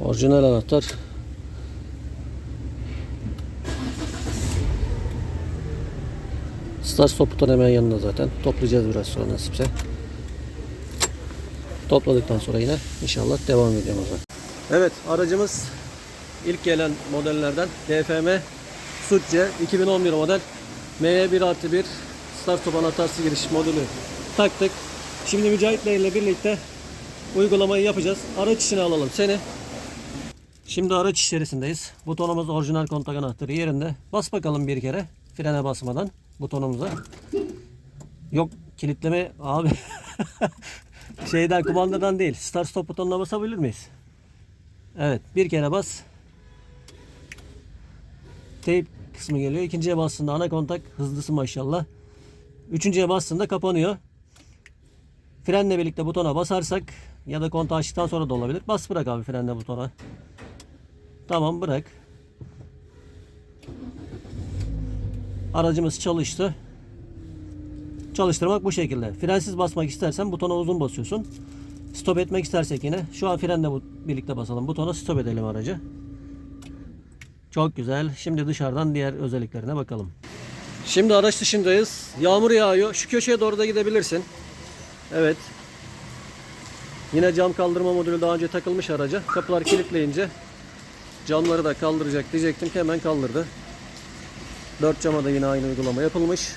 Orijinal anahtar. Start stop'tan hemen yanında zaten. Toplayacağız biraz sonra nasipse. Topladıktan sonra yine inşallah devam videomuza. Evet aracımız ilk gelen modellerden DFM Succe 2011 model ME1 artı 1 start stop anahtarsız giriş modülü taktık. Şimdi Mücahit Bey ile birlikte uygulamayı yapacağız. Araç içine alalım seni. Şimdi araç içerisindeyiz. Butonumuz orijinal kontak anahtarı yerinde. Bas bakalım bir kere frene basmadan butonumuza. Yok kilitleme abi. Şeyden kumandadan değil. Start stop butonuna basabilir miyiz? Evet bir kere bas. Teyp kısmı geliyor. İkinciye bastığında ana kontak hızlısı maşallah. Üçüncüye bastığında kapanıyor. Frenle birlikte butona basarsak ya da kontağı açtıktan sonra da olabilir. Bas bırak abi frenle butona. Tamam bırak. Aracımız çalıştı. Çalıştırmak bu şekilde. Frensiz basmak istersen butona uzun basıyorsun. Stop etmek istersek yine şu an frenle birlikte basalım. Butona stop edelim aracı. Çok güzel. Şimdi dışarıdan diğer özelliklerine bakalım. Şimdi araç dışındayız. Yağmur yağıyor. Şu köşeye doğru da gidebilirsin. Evet. Yine cam kaldırma modülü daha önce takılmış araca. Kapılar kilitleyince camları da kaldıracak diyecektim ki hemen kaldırdı. Dört cama da yine aynı uygulama yapılmış.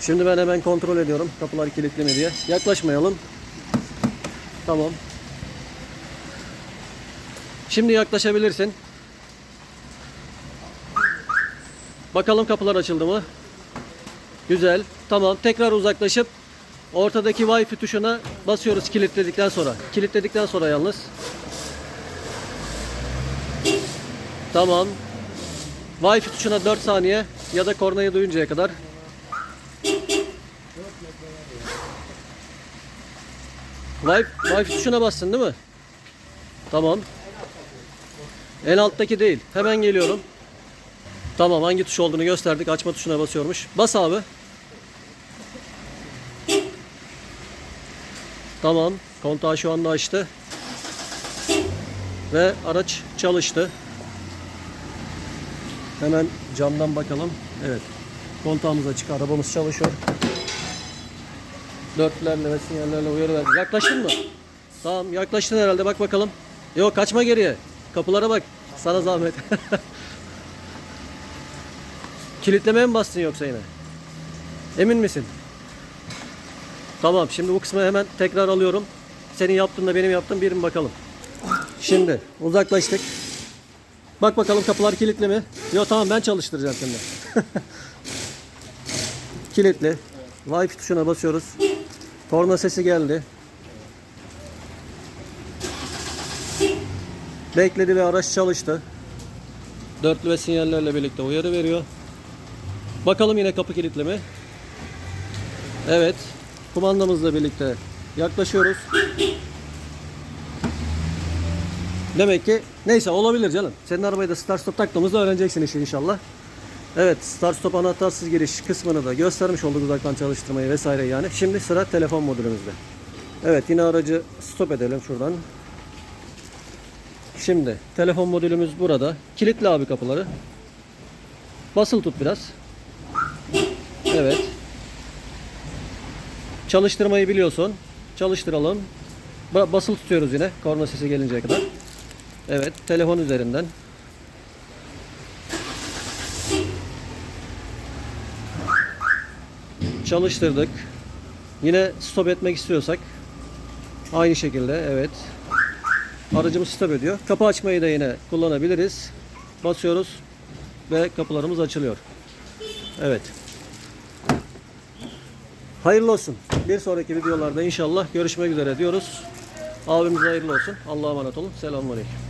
Şimdi ben hemen kontrol ediyorum kapılar kilitli mi diye. Yaklaşmayalım. Tamam. Şimdi yaklaşabilirsin. Bakalım kapılar açıldı mı? Güzel. Tamam. Tekrar uzaklaşıp ortadaki Wi-Fi tuşuna basıyoruz kilitledikten sonra. Kilitledikten sonra yalnız. Tamam. Wi-Fi tuşuna 4 saniye ya da kornayı duyuncaya kadar. Wi-Fi, tuşuna bastın değil mi? Tamam. En alttaki değil. Hemen geliyorum. Tamam hangi tuş olduğunu gösterdik. Açma tuşuna basıyormuş. Bas abi. Tamam. Kontağı şu anda açtı. Ve araç çalıştı. Hemen camdan bakalım. Evet. Kontağımız açık. Arabamız çalışıyor. Dörtlerle ve sinyallerle uyarı verdi. Yaklaştın mı? Tamam yaklaştın herhalde. Bak bakalım. Yok kaçma geriye. Kapılara bak. Sana zahmet. Kilitlemeye mi bastın yoksa yine? Emin misin? Tamam şimdi bu kısmı hemen tekrar alıyorum. Senin yaptığınla benim yaptığım bir mi bakalım. Şimdi uzaklaştık. Bak bakalım kapılar kilitli mi? Yok tamam ben çalıştıracağım şimdi. kilitli. Wi-Fi tuşuna basıyoruz. Korna sesi geldi. Bekledi ve araç çalıştı. Dörtlü ve sinyallerle birlikte uyarı veriyor. Bakalım yine kapı kilitli mi? Evet. Kumandamızla birlikte yaklaşıyoruz. Demek ki neyse olabilir canım. Senin arabayı da start stop taktığımızda öğreneceksin işi inşallah. Evet start stop anahtarsız giriş kısmını da göstermiş olduk uzaktan çalıştırmayı vesaire yani. Şimdi sıra telefon modülümüzde. Evet yine aracı stop edelim şuradan. Şimdi telefon modülümüz burada. Kilitli abi kapıları. Basılı tut biraz. Evet. Çalıştırmayı biliyorsun. Çalıştıralım. Ba- Basılı tutuyoruz yine korna sesi gelinceye kadar. Evet, telefon üzerinden. Çalıştırdık. Yine stop etmek istiyorsak aynı şekilde evet. Aracımız stop ediyor. Kapı açmayı da yine kullanabiliriz. Basıyoruz ve kapılarımız açılıyor. Evet. Hayırlı olsun. Bir sonraki videolarda inşallah görüşmek üzere diyoruz. Abimize hayırlı olsun. Allah'a emanet olun. Selamünaleyküm.